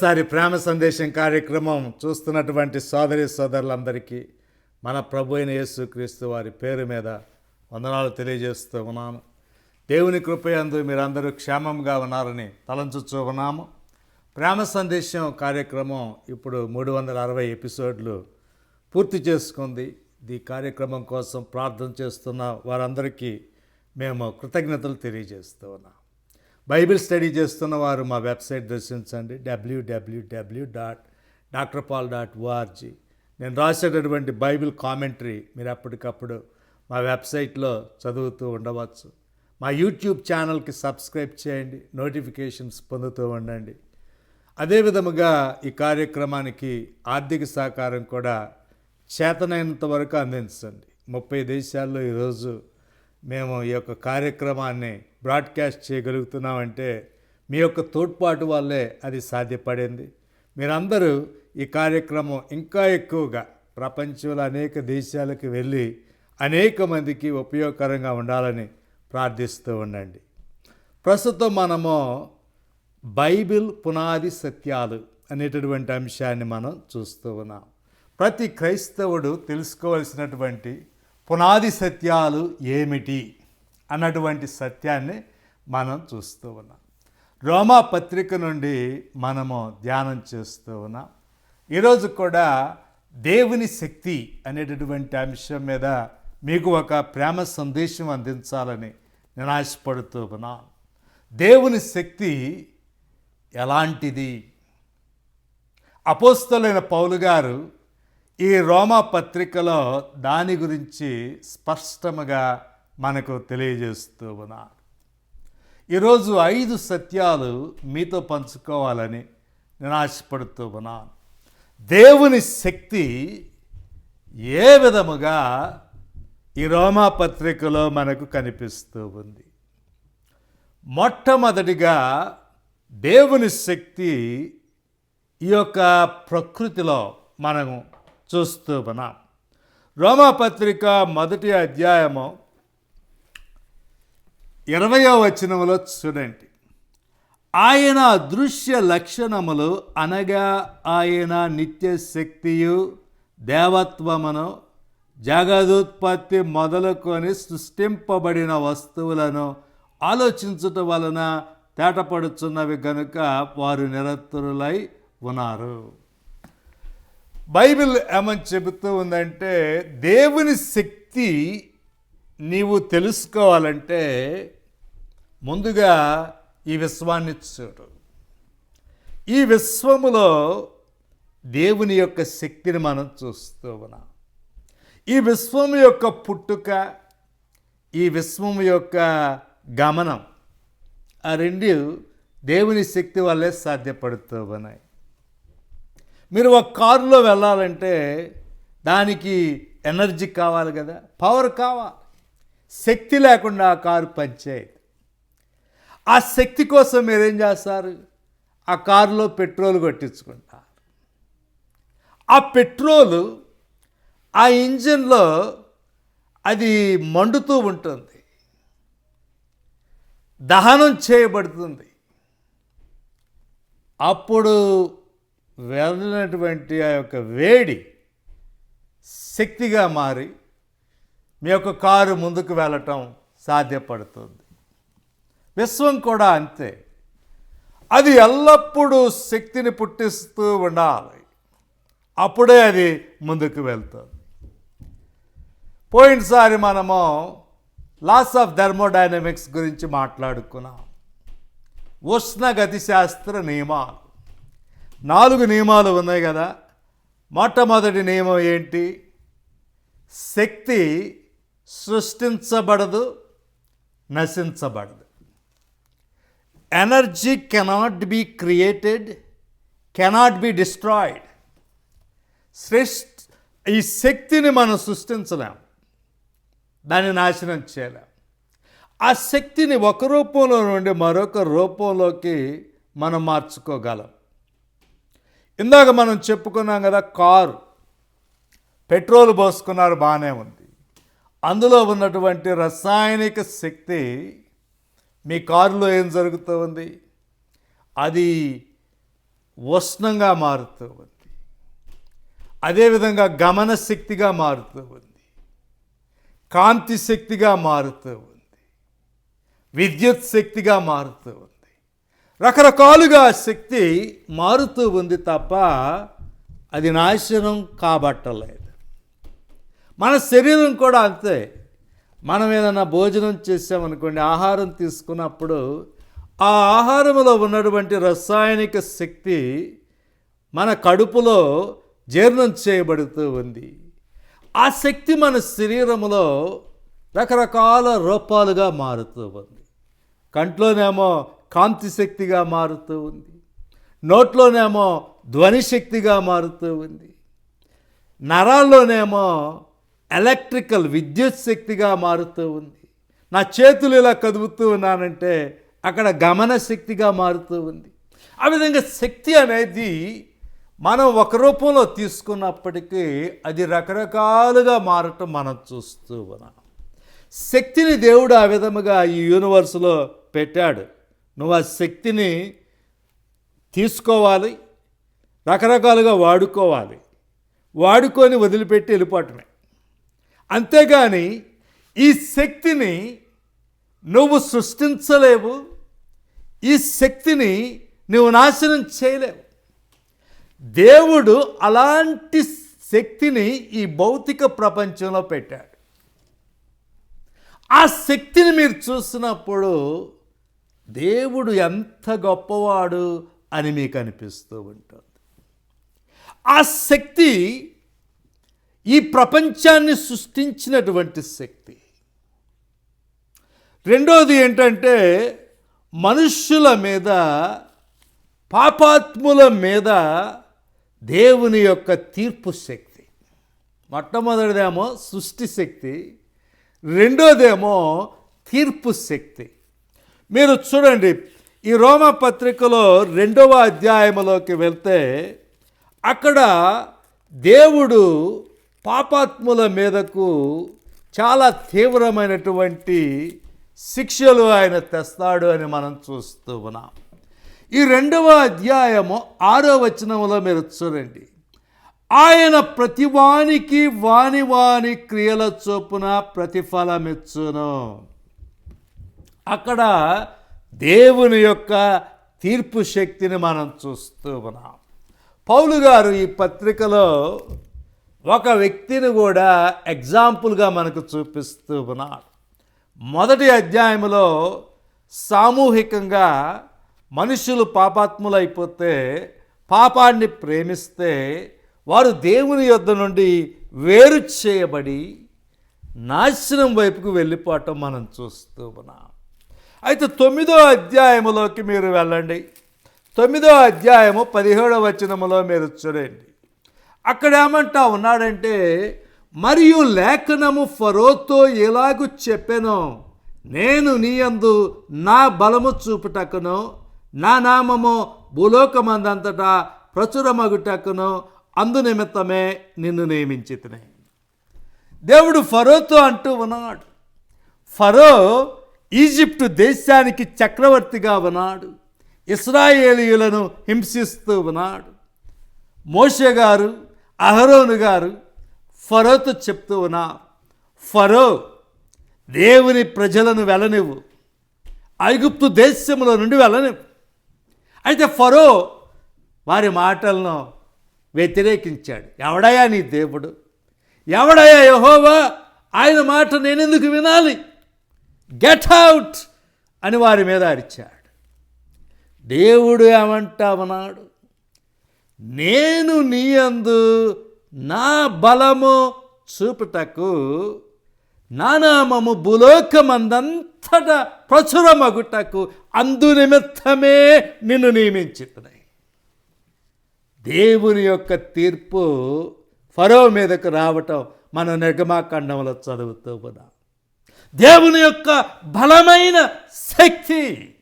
మరోసారి ప్రేమ సందేశం కార్యక్రమం చూస్తున్నటువంటి సోదరి సోదరులందరికీ మన ప్రభు అయిన యేసుక్రీస్తు వారి పేరు మీద వందనాలు తెలియజేస్తూ ఉన్నాను. దేవుని కృపయందు మీరందరూ క్షేమంగా ఉన్నారని తలంచుచూ ఉన్నాము. ప్రేమ సందేశం కార్యక్రమం ఇప్పుడు మూడు వందల అరవై ఎపిసోడ్లు పూర్తి చేసుకుంది. ఈ కార్యక్రమం కోసం ప్రార్థన చేస్తున్న వారందరికీ మేము కృతజ్ఞతలు తెలియజేస్తూ ఉన్నాం. బైబిల్ స్టడీ చేస్తున్న వారు మా వెబ్సైట్ దర్శించండి. W W W dot doctor Paul dot O R G నేను రాసేటటువంటి బైబిల్ కామెంటరీ మీరు అప్పటికప్పుడు మా వెబ్సైట్లో చదువుతూ ఉండవచ్చు. మా యూట్యూబ్ ఛానల్కి సబ్స్క్రైబ్ చేయండి. నోటిఫికేషన్స్ పొందుతూ ఉండండి. అదే విధముగా ఈ కార్యక్రమానికి ఆర్థిక సహకారం కూడా చేతనైనంత వరకు అందించండి. ముప్పై దేశాల్లో ఈరోజు మేము ఈ యొక్క కార్యక్రమాన్ని బ్రాడ్కాస్ట్ చేయగలుగుతున్నామంటే మీ యొక్క తోడ్పాటు వల్లే అది సాధ్యపడింది. మీరందరూ ఈ కార్యక్రమం ఇంకా ఎక్కువగా ప్రపంచంలో అనేక దేశాలకు వెళ్ళి అనేక మందికి ఉపయోగకరంగా ఉండాలని ప్రార్థిస్తూ ఉండండి. ప్రస్తుతం మనము బైబిల్ పునాది సత్యాలు అనేటటువంటి అంశాన్ని మనం చూస్తూ ఉన్నాం. ప్రతి క్రైస్తవుడు తెలుసుకోవలసినటువంటి పునాది సత్యాలు ఏమిటి అన్నటువంటి సత్యాన్ని మనం చూస్తూ ఉన్నాం. రోమా పత్రిక నుండి మనము ధ్యానం చేస్తూ ఉన్నాం. ఈరోజు కూడా దేవుని శక్తి అనేటటువంటి అంశం మీద మీకు ఒక ప్రేమ సందేశం అందించాలని నేను ఆశపడుతూ ఉన్నాను దేవుని శక్తి ఎలాంటిది? అపోస్తలైన పౌలు గారు ఈ రోమా పత్రికలో దాని గురించి స్పష్టముగా మనకు తెలియజేస్తూ ఉన్నారు. ఈరోజు ఐదు సత్యాలు మీతో పంచుకోవాలని నేను ఆశపడుతూ ఉన్నాను. దేవుని శక్తి ఏ విధముగా ఈ రోమా పత్రికలో మనకు కనిపిస్తూ ఉంది? మొట్టమొదటిగా దేవుని శక్తి ఈ యొక్క ప్రకృతిలో మనము చూస్తూ ఉన్నాం రోమాపత్రిక మొదటి అధ్యాయము ఇరవయో వచనములో చూడండి. ఆయన అదృశ్య లక్షణములు అనగా ఆయన నిత్య శక్తియు దేవత్వమును జగదుత్పత్తి మొదలుకొని సృష్టింపబడిన వస్తువులను ఆలోచించుట వలన తేటపడుచున్నవి గనుక వారు నిరతురులై ఉన్నారు. బైబిల్ ఏమని చెబుతూ ఉందంటే దేవుని శక్తి నీవు తెలుసుకోవాలంటే ముందుగా ఈ విశ్వాన్ని చూడు. ఈ విశ్వములో దేవుని యొక్క శక్తిని మనం చూస్తూ ఉన్నాం. ఈ విశ్వం యొక్క పుట్టుక ఈ విశ్వం యొక్క గమనం ఆ రెండు దేవుని శక్తి వల్లే సాధ్యపడుతూ ఉన్నాయి. మీరు ఒక కారులో వెళ్ళాలంటే దానికి ఎనర్జీ కావాలి కదా పవర్ కావాలి. శక్తి లేకుండా ఆ కారు పనిచేయదు. ఆ శక్తి కోసం మీరేం చేస్తారు? ఆ కారులో పెట్రోల్ కొట్టించుకుంటారు. ఆ పెట్రోలు ఆ ఇంజిన్లో అది మండుతూ ఉంటుంది. దహనం చేయబడుతుంది. అప్పుడు వెళ్ళినటువంటి ఆ యొక్క వేడి శక్తిగా మారి మీ యొక్క కారు ముందుకు వెళ్ళటం సాధ్యపడుతుంది. విశ్వం కూడా అంతే. అది ఎల్లప్పుడూ శక్తిని పుట్టిస్తూ ఉండాలి. అప్పుడే అది ముందుకు వెళ్తుంది. పోయినసారి మనము లాస్ ఆఫ్ థర్మోడైనమిక్స్ గురించి మాట్లాడుకున్నాం. ఉష్ణగతి శాస్త్ర నియమాలు. నాలుగు నియమాలు ఉన్నాయి కదా. మొట్టమొదటి నియమం ఏంటి? శక్తి సృష్టించబడదు నశించబడదు. Energy cannot be created cannot be destroyed సృష్టి ఈ శక్తిని మనం సృష్టించలేం. దాన్ని నాశనం చేయలేం. ఆ శక్తిని ఒక రూపంలో నుండి మరొక రూపంలోకి మనం మార్చుకోగలం. ఇందాక మనం చెప్పుకున్నాం కదా కారు. పెట్రోల్ పోసుకున్నారు బాగానే ఉంది. అందులో ఉన్నటువంటి రసాయనిక శక్తి మీ కారులో ఏం జరుగుతూ ఉంది? అది ఉష్ణంగా మారుతూ ఉంది. అదేవిధంగా గమన శక్తిగా మారుతూ ఉంది. కాంతి శక్తిగా మారుతూ ఉంది. విద్యుత్ శక్తిగా మారుతూ ఉంది. రకరకాలుగా శక్తి మారుతూ ఉంది తప్ప అది నాశనం కాబట్టలేదు. మన శరీరం కూడా అంతే. మనం ఏదైనా భోజనం చేసామనుకోండి ఆహారం తీసుకున్నప్పుడు ఆ ఆహారంలో ఉన్నటువంటి రసాయనిక శక్తి మన కడుపులో జీర్ణం చేయబడుతూ ఉంది. ఆ శక్తి మన శరీరంలో రకరకాల రూపాలుగా మారుతూ ఉంది. కంట్లోనేమో కాంతి శక్తిగా మారుతూ ఉంది. నోట్లోనేమో ధ్వని శక్తిగా మారుతూ ఉంది. నరాల్లోనేమో ఎలక్ట్రికల్ విద్యుత్ శక్తిగా మారుతూ ఉంది. నా చేతులు ఇలా కదుపుతూ ఉన్నానంటే అక్కడ గమన శక్తిగా మారుతూ ఉంది. ఆ విధంగా శక్తి అనేది మనం ఒక రూపంలో తీసుకున్నప్పటికీ అది రకరకాలుగా మారటం మనం చూస్తూ ఉన్నాం. శక్తిని దేవుడు ఆ విధముగా ఈ యూనివర్స్లో పెట్టాడు. నువ్వు ఆ శక్తిని తీసుకోవాలి రకరకాలుగా వాడుకోవాలి. వాడుకొని వదిలిపెట్టి వెళ్ళిపోవటమే. అంతేగాని ఈ శక్తిని నువ్వు సృష్టించలేవు ఈ శక్తిని నువ్వు నాశనం చేయలేవు. దేవుడు అలాంటి శక్తిని ఈ భౌతిక ప్రపంచంలో పెట్టాడు. ఆ శక్తిని మీరు చూసినప్పుడు దేవుడు ఎంత గొప్పవాడు అని మీకు అనిపిస్తూ ఉంటుంది. ఆ శక్తి ఈ ప్రపంచాన్ని సృష్టించినటువంటి శక్తి. రెండోది ఏంటంటే మనుష్యుల మీద పాపాత్ముల మీద దేవుని యొక్క తీర్పు శక్తి. మొట్టమొదటిదేమో సృష్టి శక్తి. రెండోదేమో తీర్పు శక్తి. మీరు చూడండి ఈ రోమ పత్రికలో రెండవ అధ్యాయంలోకి వెళ్తే అక్కడ దేవుడు పాపాత్ముల మీదకు చాలా తీవ్రమైనటువంటి శిక్షలు ఆయన తెస్తాడు అని మనం చూస్తూ ఉన్నాం. ఈ రెండవ అధ్యాయము ఆరో వచనంలో మీరు చూడండి ఆయన ప్రతివానికి వాని వాని క్రియల చొప్పున ప్రతిఫలమిచ్చును. అక్కడ దేవుని యొక్క తీర్పు శక్తిని మనం చూస్తూ ఉన్నాం. పౌలు గారు ఈ పత్రికలో ఒక వ్యక్తిని కూడా ఎగ్జాంపుల్గా మనకు చూపిస్తూ ఉన్నాడు. మొదటి అధ్యాయంలో సామూహికంగా మనుషులు పాపాత్ములైపోతే పాపాన్ని ప్రేమిస్తే వారు దేవుని యొద్ద నుండి వేరు చేయబడి నాశనం వైపుకు వెళ్ళిపోవటం మనం చూస్తూ ఉన్నాం. అయితే తొమ్మిదో అధ్యాయములోకి మీరు వెళ్ళండి. తొమ్మిదో అధ్యాయము పదిహేడవ వచనములో మీరు చూడండి. అక్కడ ఏమంటా ఉన్నాడంటే మరియు లేఖనము ఫరోతో ఎలాగు చెప్పానో? నేను నీయందు నా బలము చూపుటకును నా నామము భూలోకమందంతటా ప్రచురమగుటకును అందు నిమిత్తమే నిన్ను నియమించితిని. దేవుడు ఫరోతో అంటూ ఉన్నాడు. ఫరో ఈజిప్టు దేశానికి చక్రవర్తిగా ఉన్నాడు. ఇస్రాయేలీయులను హింసిస్తూ ఉన్నాడు. మోషే గారు అహరోను గారు ఫరోతో చెప్తూ ఉన్నారు. ఫరో దేవుని ప్రజలను వెళ్ళనివ్వు. ఐగుప్తు దేశంలో నుండి వెళ్ళనివ్వు. అయితే ఫరో వారి మాటలను వ్యతిరేకించాడు. ఎవడయా నీ దేవుడు? ఎవడయా యహోవా? ఆయన మాట నేనెందుకు వినాలి? గెట్ అవుట్ అని వారి మీద అరిచాడు. దేవుడు ఏమంటామన్నాడు నేను నీ అందు నా బలము చూపుటకు నా నామము భూలోకమందంతటా ప్రచురమగుటకు అందు నిమిత్తమే నిన్ను నియమించుతున్నాయి దేవుని యొక్క తీర్పు ఫరో మీదకు రావటం మన నిర్గమాఖండంలో చదువుతూ ఉన్నాం. దేవుని యొక్క బలమైన శక్తి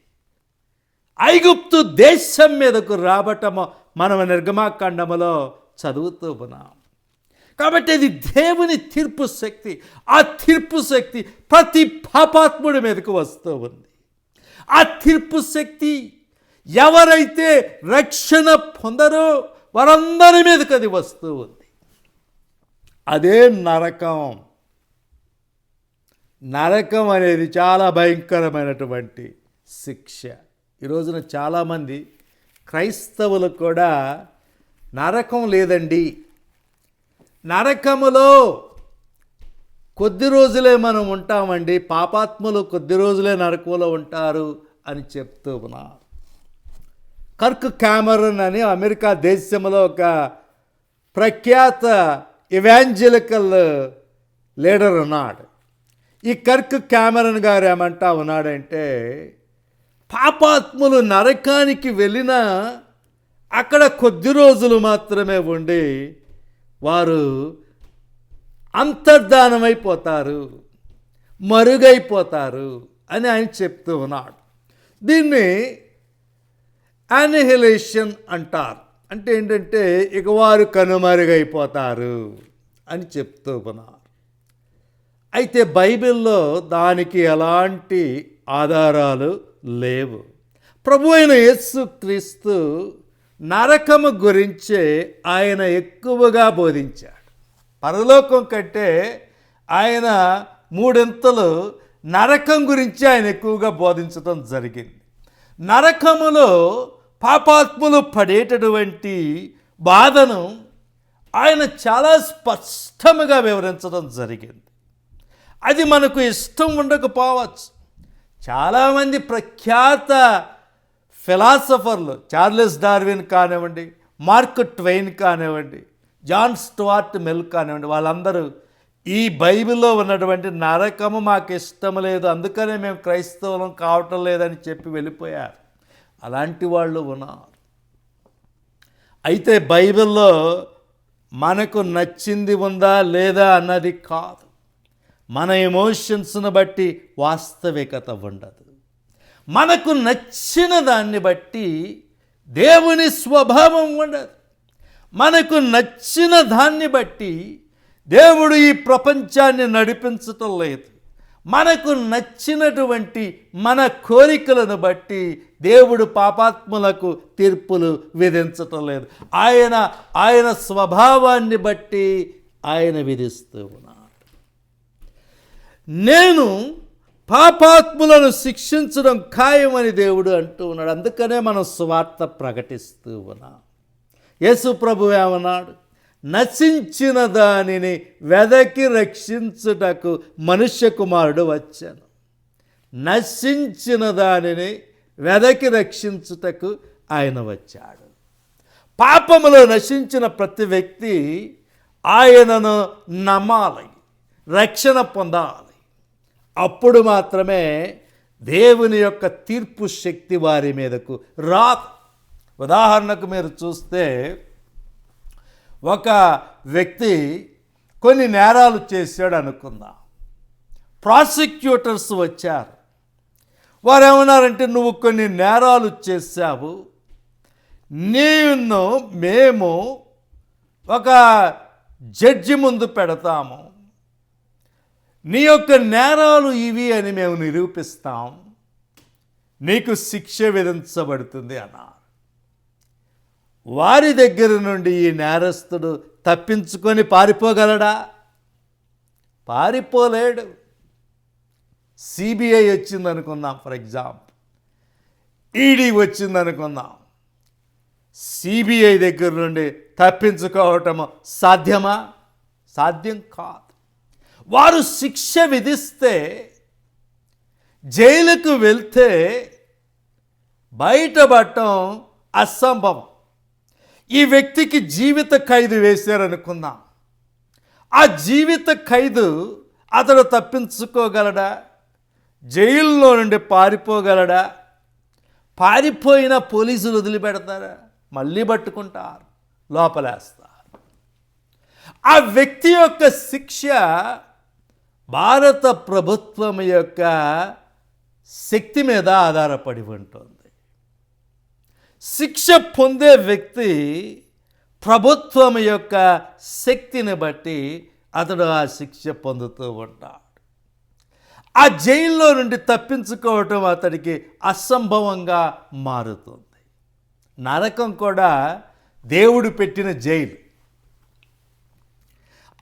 ఐగుప్తు దేశం మీదకు రావటము మనం నిర్గమాకాండములో చదువుతూ ఉన్నాం. కాబట్టి ఇది దేవుని తీర్పు శక్తి. ఆ తీర్పు శక్తి ప్రతి పాపాత్ముడి మీదకు వస్తూ ఉంది. ఆ తీర్పు శక్తి ఎవరైతే రక్షణ పొందరో వారందరి మీదకు అది వస్తూ ఉంది. అదే నరకం. నరకం అనేది చాలా భయంకరమైనటువంటి శిక్ష. ఈ రోజున చాలామంది క్రైస్తవులు కూడా నరకం లేదండి. నరకములో కొద్ది రోజులే మనం ఉంటామండి. పాపాత్ములు కొద్ది రోజులే నరకంలో ఉంటారు అని చెప్తూ ఉన్నారు. కర్క్ క్యామరన్ అని అమెరికా దేశంలో ఒక ప్రఖ్యాత ఇవాంజలికల్ లీడర్ ఉన్నాడు. ఈ కర్క్ క్యామరన్ గారు ఏమంటా ఉన్నాడంటే పాపాత్ములు నరకానికి వెళ్ళినా అక్కడ కొద్ది రోజులు మాత్రమే ఉండి వారు అంతర్ధానమైపోతారు మరుగైపోతారు అని ఆయన చెప్తూ ఉన్నాడు. దీన్ని యానిహిలేషన్ అంటారు. అంటే ఏంటంటే ఇక వారు కనుమరుగైపోతారు అని చెప్తూ ఉన్నారు అయితే బైబిల్లో దానికి ఎలాంటి ఆధారాలు లేవు. ప్రభు అయిన యేసు క్రీస్తు నరకము గురించే ఆయన ఎక్కువగా బోధించాడు. పరలోకం కంటే ఆయన మూడింతలు నరకం గురించి ఆయన ఎక్కువగా బోధించడం జరిగింది. నరకములో పాపాత్ములు పడేటటువంటి బాధను ఆయన చాలా స్పష్టముగా వివరించడం జరిగింది. అది మనకు ఇష్టం ఉండకపోవచ్చు. చాలామంది ప్రఖ్యాత ఫిలాసఫర్లు చార్లెస్ డార్విన్ కానివ్వండి మార్క్ ట్వైన్ కానివ్వండి జాన్ స్టువార్ట్ మెల్ కానివ్వండి వాళ్ళందరూ ఈ బైబిల్లో ఉన్నటువంటి నరకము మాకు ఇష్టం లేదు అందుకనే మేము క్రైస్తవులం కావటం లేదని చెప్పి వెళ్ళిపోయారు. అలాంటి వాళ్ళు ఉన్నారు. అయితే బైబిల్లో మనకు నచ్చింది ఉందా లేదా అన్నది కాదు. మన ఎమోషన్స్ను బట్టి వాస్తవికత ఉండదు. మనకు నచ్చిన దాన్ని బట్టి దేవుని స్వభావం ఉండదు. మనకు నచ్చిన దాన్ని బట్టి దేవుడు ఈ ప్రపంచాన్ని నడిపించటం లేదు. మనకు నచ్చినటువంటి మన కోరికలను బట్టి దేవుడు పాపాత్ములకు తీర్పులు విధించటం లేదు. ఆయన ఆయన స్వభావాన్ని బట్టి ఆయన విధిస్తూ ఉన్నారు. నేను పాపాత్ములను శిక్షించడం ఖాయమని దేవుడు అంటూ ఉన్నాడు. అందుకనే మనం స్వార్థ ప్రకటిస్తూ ఉన్నాం. యేసు ప్రభు ఏమన్నాడు? నశించిన దానిని వెదకి రక్షించుటకు మనుష్య కుమారుడు వచ్చాను. నశించిన దానిని వెదకి రక్షించుటకు ఆయన వచ్చాడు. పాపములో నశించిన ప్రతి వ్యక్తి ఆయనను నమ్మాలి రక్షణ పొందాలి. అప్పుడు మాత్రమే దేవుని యొక్క తీర్పు శక్తి వారి మీదకు రా. ఉదాహరణకు మీరు చూస్తే ఒక వ్యక్తి కొన్ని నేరాలు చేశాడు అనుకుందాం. ప్రాసిక్యూటర్స్ వచ్చారు. వారు ఏమన్నారంటే నువ్వు కొన్ని నేరాలు చేశావు. నేను మేము ఒక జడ్జి ముందు పెడతాము. నీ యొక్క నేరాలు ఇవి అని మేము నిరూపిస్తాం. నీకు శిక్ష విధించబడుతుంది అన్నారు. వారి దగ్గర నుండి ఈ నేరస్తుడు తప్పించుకొని పారిపోగలడా? పారిపోలేడు. సిబిఐ వచ్చిందనుకుందాం ఫర్ ఎగ్జాంపుల్. ఈడీ వచ్చిందనుకుందాం. సిబిఐ దగ్గర నుండి తప్పించుకోవటం సాధ్యమా? సాధ్యం కాదు. వారు శిక్ష విధిస్తే జైలుకు వెళ్తే బయటపడటం అసంభవం. ఈ వ్యక్తికి జీవిత ఖైదు వేశారనుకుందాం. ఆ జీవిత ఖైదు అతడు తప్పించుకోగలడా? జైల్లో నుండి పారిపోగలడా? పారిపోయిన పోలీసులు వదిలిపెడతారా? మళ్ళీ పట్టుకుంటారు లోపలేస్తారు. ఆ వ్యక్తి యొక్క శిక్ష భారత ప్రభుత్వం యొక్క శక్తి మీద ఆధారపడి ఉంటుంది. శిక్ష పొందే వ్యక్తి ప్రభుత్వం యొక్క శక్తిని బట్టి అతడు ఆ శిక్ష పొందుతూ ఉంటాడు. ఆ జైల్లో నుండి తప్పించుకోవటం అతడికి అసంభవంగా మారుతుంది. నరకం కూడా దేవుడు పెట్టిన జైలు.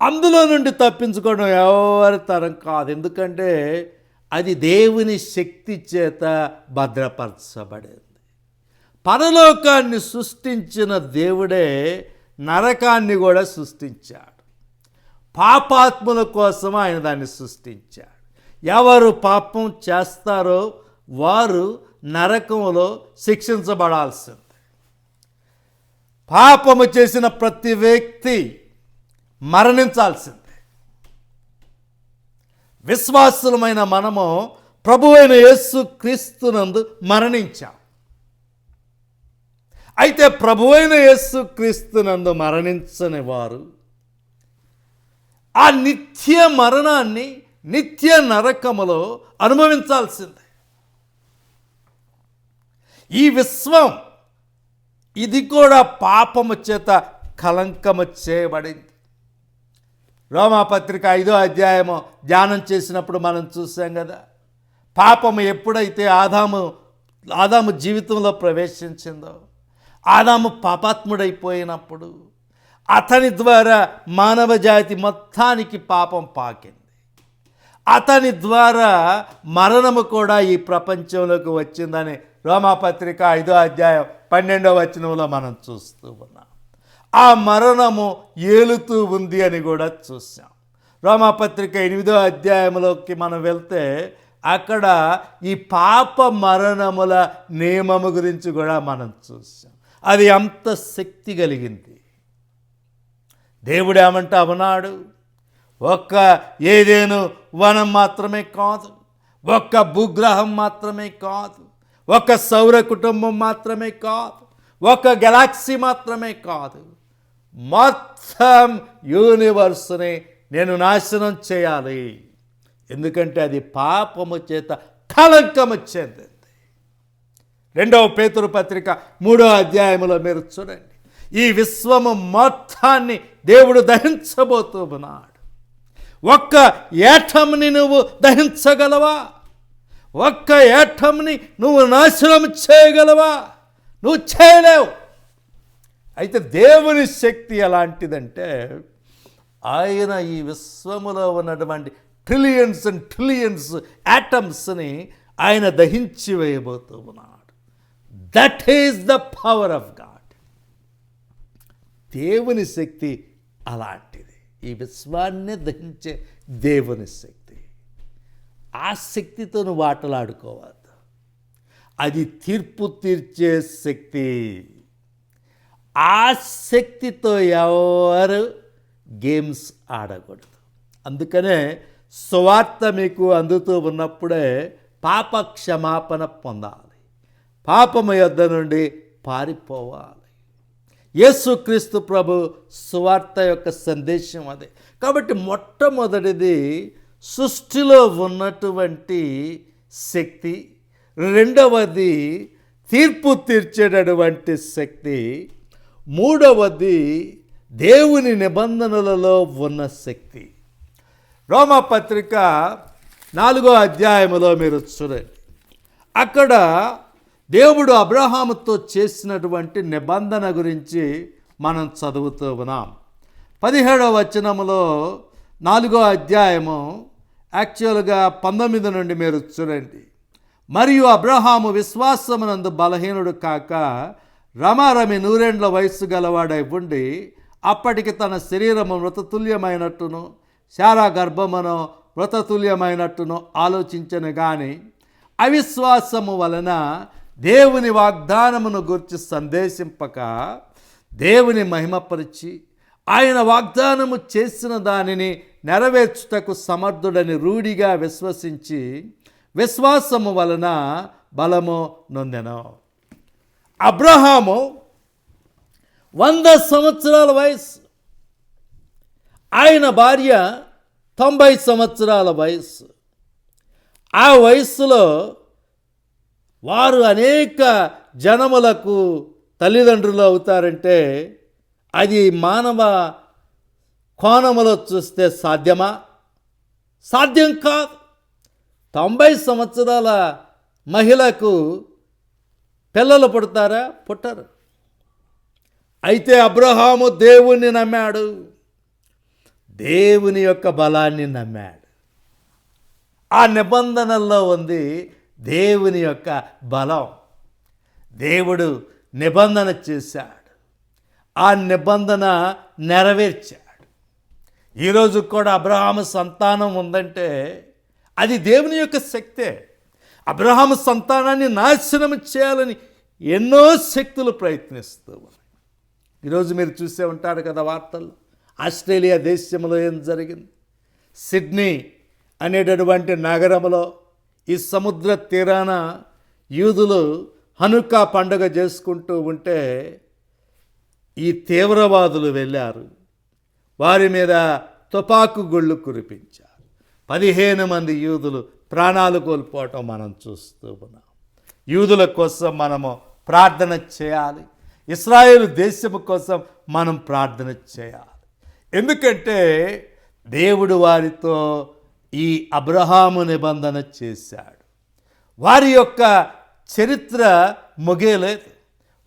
అందులో నుండి తప్పించుకోవడం ఎవరి తరం కాదు. ఎందుకంటే అది దేవుని శక్తి చేత భద్రపరచబడింది. పరలోకాన్ని సృష్టించిన దేవుడే నరకాన్ని కూడా సృష్టించాడు. పాపాత్ముల కోసం ఆయన దాన్ని సృష్టించాడు. ఎవరు పాపం చేస్తారో వారు నరకంలో శిక్షించబడాల్సింది. పాపము చేసిన ప్రతి వ్యక్తి మరణించాల్సిందే. విశ్వాసులమైన మనము ప్రభు అయిన యేసు క్రీస్తునందు మరణించాం. అయితే ప్రభు అయిన యేసు క్రీస్తునందు మరణించని వారు ఆ నిత్య మరణాన్ని నిత్య నరకములో అనుభవించాల్సిందే. ఈ విశ్వం ఇది కూడా పాపము చేత కలంకము చేయబడింది. రోమాపత్రిక ఐదో అధ్యాయము ధ్యానం చేసినప్పుడు మనం చూసాం కదా పాపము ఎప్పుడైతే ఆదాము ఆదాము జీవితంలో ప్రవేశించిందో ఆదాము పాపాత్ముడైపోయినప్పుడు అతని ద్వారా మానవ జాతి మొత్తానికి పాపం పాకింది. అతని ద్వారా మరణము కూడా ఈ ప్రపంచంలోకి వచ్చిందని రోమాపత్రిక ఐదో అధ్యాయం పన్నెండవ వచనంలో మనం చూస్తూ ఉన్నాం. ఆ మరణము ఏలుతూ ఉంది అని కూడా చూసాం రోమాపత్రిక ఎనిమిదో అధ్యాయంలోకి మనం వెళ్తే అక్కడ ఈ పాప మరణముల నియమము గురించి కూడా మనం చూసాం అది అంత శక్తి కలిగింది. దేవుడు ఏమంటా ఉన్నాడు? ఒక్క ఏదేను వనం మాత్రమే కాదు ఒక్క భూగ్రహం మాత్రమే కాదు ఒక సౌర కుటుంబం మాత్రమే కాదు ఒక గెలాక్సీ మాత్రమే కాదు. మొత్తం యూనివర్స్ని నేను నాశనం చేయాలి. ఎందుకంటే అది పాపము చేత కళంకము చెందింది. రెండవ పేతురు పత్రిక మూడో అధ్యాయంలో మీరు చూడండి. ఈ విశ్వము మొత్తాన్ని దేవుడు దహించబోతున్నాడు ఒక్క ఏటంని నువ్వు దహించగలవా? ఒక్క ఏటంని నువ్వు నాశనం చేయగలవా? నువ్వు చేయలేవు. అయితే దేవుని శక్తి ఎలాంటిదంటే ఆయన ఈ విశ్వములో ఉన్నటువంటి ట్రిలియన్స్ అండ్ ట్రిలియన్స్ యాటమ్స్ని ఆయన దహించి వేయబోతూ ఉన్నాడు. That is the power of God దేవుని శక్తి అలాంటిది. ఈ విశ్వాన్ని దహించే దేవుని శక్తి. ఆ శక్తితో నువ్వు ఆటలాడుకోవద్దు. అది తీర్పు తీర్చే శక్తి. ఆ శక్తితో ఎవరు గేమ్స్ ఆడకూడదు. అందుకనే సువార్త మీకు అందుతూ ఉన్నప్పుడే పాప క్షమాపణ పొందాలి. పాపము యొద్ద నుండి పారిపోవాలి. యేసుక్రీస్తు ప్రభు సువార్త యొక్క సందేశం అదే. కాబట్టి మొట్టమొదటిది సృష్టిలో ఉన్నటువంటి శక్తి. రెండవది తీర్పు తీర్చేటటువంటి శక్తి. మూడవది దేవుని నిబంధనలలో ఉన్న శక్తి. రోమపత్రిక నాలుగో అధ్యాయములో మీరు చూడండి. అక్కడ దేవుడు అబ్రహాముతో చేసినటువంటి నిబంధన గురించి మనం చదువుతూ ఉన్నాం. పదిహేడవ వచనములో నాలుగో అధ్యాయము యాక్చువల్గా పంతొమ్మిది నుండి మీరు చూడండి. మరియు అబ్రహాము విశ్వాసమునందు బలహీనుడు కాక రమారమి నూరేండ్ల వయస్సు గలవాడై ఉండి అప్పటికి తన శరీరము మృతతుల్యమైనట్టును శారా గర్భమును మృతతుల్యమైనట్టును ఆలోచించను కానీ అవిశ్వాసము వలన దేవుని వాగ్దానమును గురించి సందేశింపక దేవుని మహిమపరిచి ఆయన వాగ్దానము చేసిన దానిని నెరవేర్చుటకు సమర్థుడని రూఢిగా విశ్వసించి విశ్వాసము వలన బలము నొందెను. అబ్రహాము వంద సంవత్సరాల వయసు ఆయన భార్య తొంభై సంవత్సరాల వయస్సు. ఆ వయస్సులో వారు అనేక జనములకు తల్లిదండ్రులు అవుతారంటే అది మానవ కోణములో చూస్తే సాధ్యమా? సాధ్యం కాదు. తొంభై సంవత్సరాల మహిళకు పిల్లలు పుడతారా? పుట్టరు. అయితే అబ్రహాము దేవుణ్ణి నమ్మాడు. దేవుని యొక్క బలాన్ని నమ్మాడు. ఆ నిబంధనల్లో ఉంది దేవుని యొక్క బలం. దేవుడు నిబంధన చేశాడు. ఆ నిబంధన నెరవేర్చాడు. ఈరోజు కూడా అబ్రహాము సంతానం ఉందంటే అది దేవుని యొక్క శక్తే. అబ్రహాం సంతానాన్ని నాశనం చేయాలని ఎన్నో శక్తులు ప్రయత్నిస్తూ ఉన్నాయి. ఈరోజు మీరు చూసే ఉంటారు కదా వార్తలు. ఆస్ట్రేలియా దేశంలో ఏం జరిగింది? సిడ్నీ అనేటటువంటి నగరంలో ఈ సముద్ర తీరాన యూదులు హనుకా పండుగ చేసుకుంటూ ఉంటే ఈ తీవ్రవాదులు వెళ్ళారు. వారి మీద తుపాకు గుళ్ళు కురిపించారు. పదిహేను మంది యూదులు ప్రాణాలు కోల్పోవటం మనం చూస్తూ ఉన్నాం. యూదుల కోసం మనము ప్రార్థన చేయాలి. ఇస్రాయేల్ దేశం కోసం మనం ప్రార్థన చేయాలి. ఎందుకంటే దేవుడు వారితో ఈ అబ్రహాము నిబంధన చేశాడు. వారి యొక్క చరిత్ర ముగేలేదు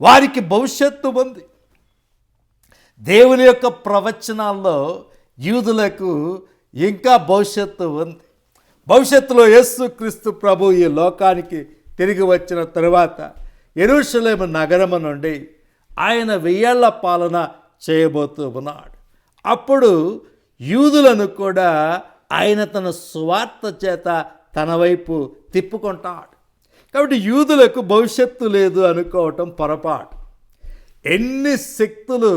వారికి భవిష్యత్తు ఉంది. దేవుని యొక్క ప్రవచనాల్లో యూదులకు ఇంకా భవిష్యత్తు ఉంది. భవిష్యత్తులో యేసుక్రీస్తు ప్రభు ఈ లోకానికి తిరిగి వచ్చిన తరువాత ఎరుషలేము నగరము నుండి ఆయన వెయ్యేళ్ళ పాలన చేయబోతూ ఉన్నాడు. అప్పుడు యూదులను కూడా ఆయన తన స్వార్థ చేత తన వైపు తిప్పుకుంటాడు. కాబట్టి యూదులకు భవిష్యత్తు లేదు అనుకోవటం పొరపాటు. ఎన్ని శక్తులు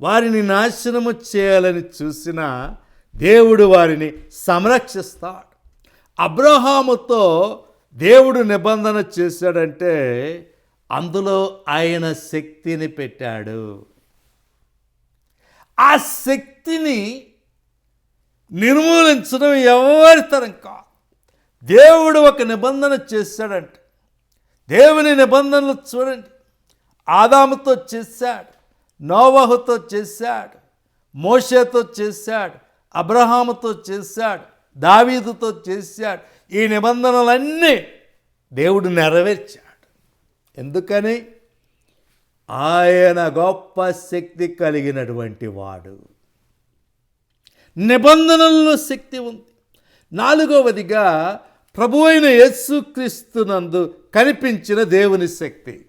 వారిని నాశనము చేయాలని చూసినా దేవుడు వారిని సంరక్షిస్తాడు. అబ్రహాముతో దేవుడు నిబంధన చేశాడంటే అందులో ఆయన శక్తిని పెట్టాడు. ఆ శక్తిని నిర్మూలించడం ఎవరి తరం కా దేవుడు ఒక నిబంధన చేశాడంటే. దేవుని నిబంధనలు చూడండి. ఆదాముతో చేశాడు నోవహుతో చేశాడు మోషేతో చేశాడు అబ్రహాముతో చేశాడు దావీదుతో చేశాడు. ఈ నిబంధనలన్నీ దేవుడు నెరవేర్చాడు. ఎందుకని? ఆయన గొప్ప శక్తి కలిగినటువంటి వాడు. నిబంధనల్లో శక్తి ఉంది. నాలుగవదిగా ప్రభు అయిన యేసుక్రీస్తునందు కనిపించిన దేవుని శక్తి.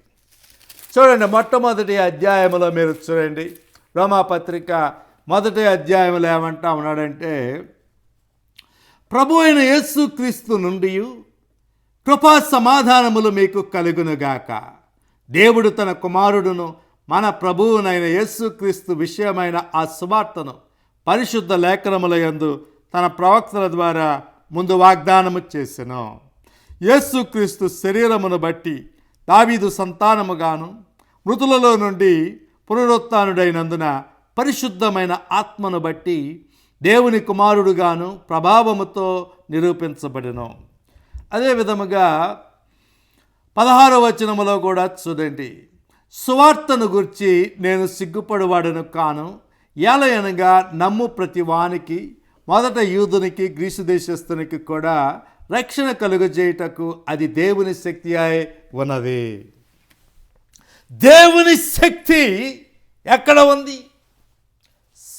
చూడండి మొట్టమొదటి అధ్యాయంలో మీరు చూడండి. రోమాపత్రిక మొదటి అధ్యాయంలో ఏమంటా ఉన్నాడంటే ప్రభు అయిన యేసుక్రీస్తు నుండి కృపా సమాధానములు మీకు కలుగునుగాక. దేవుడు తన కుమారుడును మన ప్రభువునైన యేసుక్రీస్తు విషయమైన ఆ సువార్తను పరిశుద్ధ లేఖనముల యందు తన ప్రవక్తల ద్వారా ముందు వాగ్దానము చేసెను. యేసుక్రీస్తు శరీరమును బట్టి దావీదు సంతానముగాను మృతులలో నుండి పునరుత్నుడైనందున పరిశుద్ధమైన ఆత్మను బట్టి దేవుని కుమారుడుగాను ప్రభావముతో నిరూపించబడిను. అదే విధముగా పదహారవ వచనములో కూడా చూడండి. సువార్తను గురించి నేను సిగ్గుపడివాడను కాను ఏలయనగా నమ్ము ప్రతి వానికి మొదట యూదునికి గ్రీసు దేశస్థునికి కూడా రక్షణ కలుగజేయుటకు అది దేవుని శక్తి అయి ఉన్నది. దేవుని శక్తి ఎక్కడ ఉంది?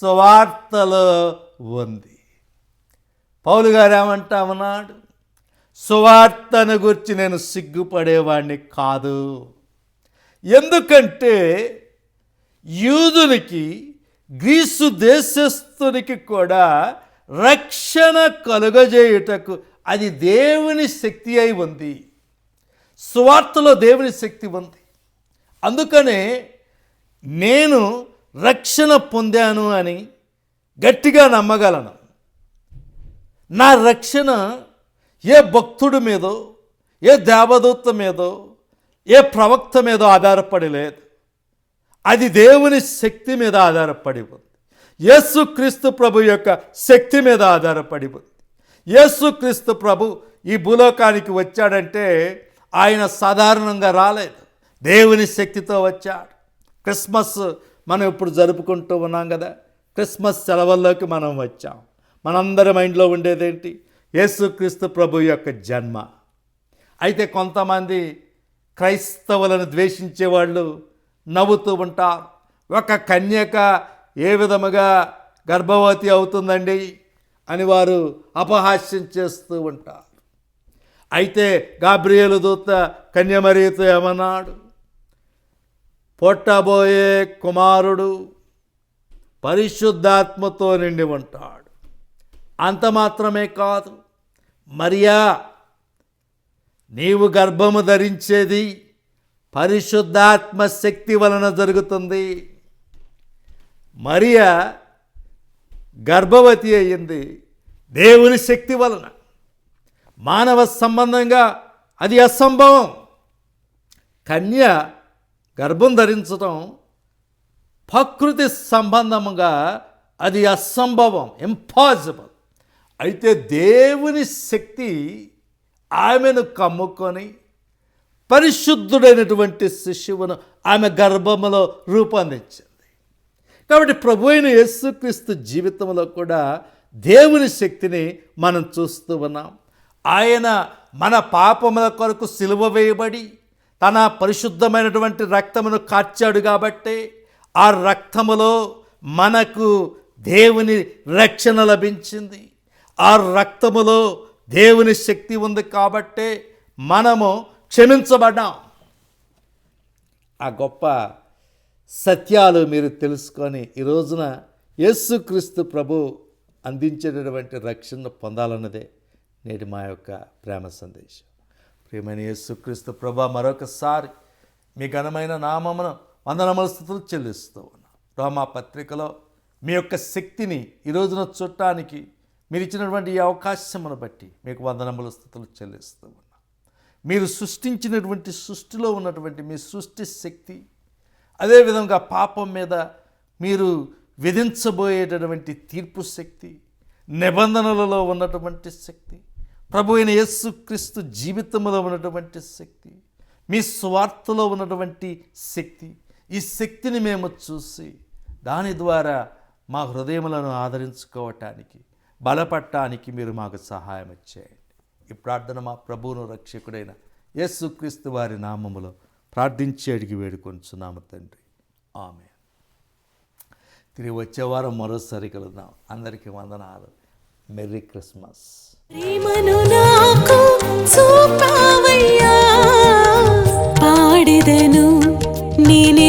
సువార్తలో ఉంది. పౌలు గారు ఏమంటా ఉన్నాడు? సువార్తను గురించి నేను సిగ్గుపడేవాడిని కాదు. ఎందుకంటే యూదునికి గ్రీసు దేశస్థునికి కూడా రక్షణ కలుగజేయుటకు అది దేవుని శక్తి అయి ఉంది. సువార్తలో దేవుని శక్తి ఉంది. అందుకనే నేను రక్షణ పొందాను అని గట్టిగా నమ్మగలను. నా రక్షణ ఏ భక్తుడి మీదో ఏ దేవదూత మీదో ఏ ప్రవక్త మీదో ఆధారపడి లేదు. అది దేవుని శక్తి మీద ఆధారపడి ఉంది. యేసుక్రీస్తు ప్రభు యొక్క శక్తి మీద ఆధారపడి ఉంది. యేసుక్రీస్తు ప్రభు ఈ భూలోకానికి వచ్చాడంటే ఆయన సాధారణంగా రాలేదు. దేవుని శక్తితో వచ్చాడు. క్రిస్మస్ మనం ఇప్పుడు జరుపుకుంటూ ఉన్నాం కదా? క్రిస్మస్ సెలవుల్లోకి మనం వచ్చాం. మనందరి మైండ్లో ఉండేదేంటి? యేసుక్రీస్తు ప్రభు యొక్క జన్మ. అయితే కొంతమంది క్రైస్తవులను ద్వేషించే వాళ్ళు నవ్వుతూ ఉంటారు. ఒక కన్యక ఏ విధముగా గర్భవతి అవుతుందండి అని వారు అపహాస్యం చేస్తూ ఉంటారు. అయితే గాబ్రియలు దూత కన్యమరియతో ఏమన్నాడు? పొట్టబోయే కుమారుడు పరిశుద్ధాత్మతో నిండి ఉంటాడు. అంత మాత్రమే కాదు మరియా నీవు గర్భము ధరించేది పరిశుద్ధాత్మ శక్తి వలన జరుగుతుంది. మరియా గర్భవతి అయ్యింది దేవుని శక్తి వలన. మానవ సంబంధంగా అది అసంభవం. కన్య గర్భం ధరించడం ప్రకృతి సంబంధముగా అది అసంభవం ఇంపాసిబుల్ అయితే దేవుని శక్తి ఆమెను కమ్ముకొని పరిశుద్ధుడైనటువంటి శిశువును ఆమె గర్భములో రూపొందించింది. కాబట్టి ప్రభు అయిన యేసుక్రీస్తు జీవితంలో కూడా దేవుని శక్తిని మనం చూస్తూ ఉన్నాం. ఆయన మన పాపముల కొరకు సిలువ వేయబడి తన పరిశుద్ధమైనటువంటి రక్తమును కార్చాడు కాబట్టి ఆ రక్తములో మనకు దేవుని రక్షణ లభించింది. ఆ రక్తములో దేవుని శక్తి ఉంది కాబట్టే మనము క్షమించబడ్డాం. ఆ గొప్ప సత్యాలు మీరు తెలుసుకొని ఈ రోజున యేసుక్రీస్తు ప్రభు అందించేటటువంటి రక్షణ పొందాలన్నదే నేటి మా యొక్క ప్రేమ సందేశం. ప్రియమైన యేసుక్రీస్తు ప్రభ మరొకసారి మీ ఘనమైన నామమును వందనముల స్థుతులు చెల్లిస్తూ ఉన్నాం. రోమా పత్రికలో మీ యొక్క శక్తిని ఈ రోజున చూడటానికి మీరు ఇచ్చినటువంటి ఈ అవకాశమును బట్టి మీకు వందనముల స్థుతులు చెల్లిస్తూ ఉన్నాం. మీరు సృష్టించినటువంటి సృష్టిలో ఉన్నటువంటి మీ సృష్టి శక్తి అదేవిధంగా పాపం మీద మీరు విధించబోయేటటువంటి తీర్పు శక్తి నిబంధనలలో ఉన్నటువంటి శక్తి ప్రభు అయిన యేసుక్రీస్తు జీవితంలో ఉన్నటువంటి శక్తి మీ స్వార్థలో ఉన్నటువంటి శక్తి ఈ శక్తిని మేము చూసి దాని ద్వారా మా హృదయములను ఆదరించుకోవటానికి బలపడటానికి మీరు మాకు సహాయం చేయండి. ఈ ప్రార్థన మా ప్రభువును రక్షకుడైన యేసుక్రీస్తు వారి నామములో ప్రార్థించి అడిగి వేడుకొంచున్నాము తండ్రి. ఆమె తిరిగి వచ్చే వారం మరోసారి కలుద్దాం. అందరికీ వందనాలు. Merry Christmas. ప్రేమను నాకు చూపావయ్యా. నేనే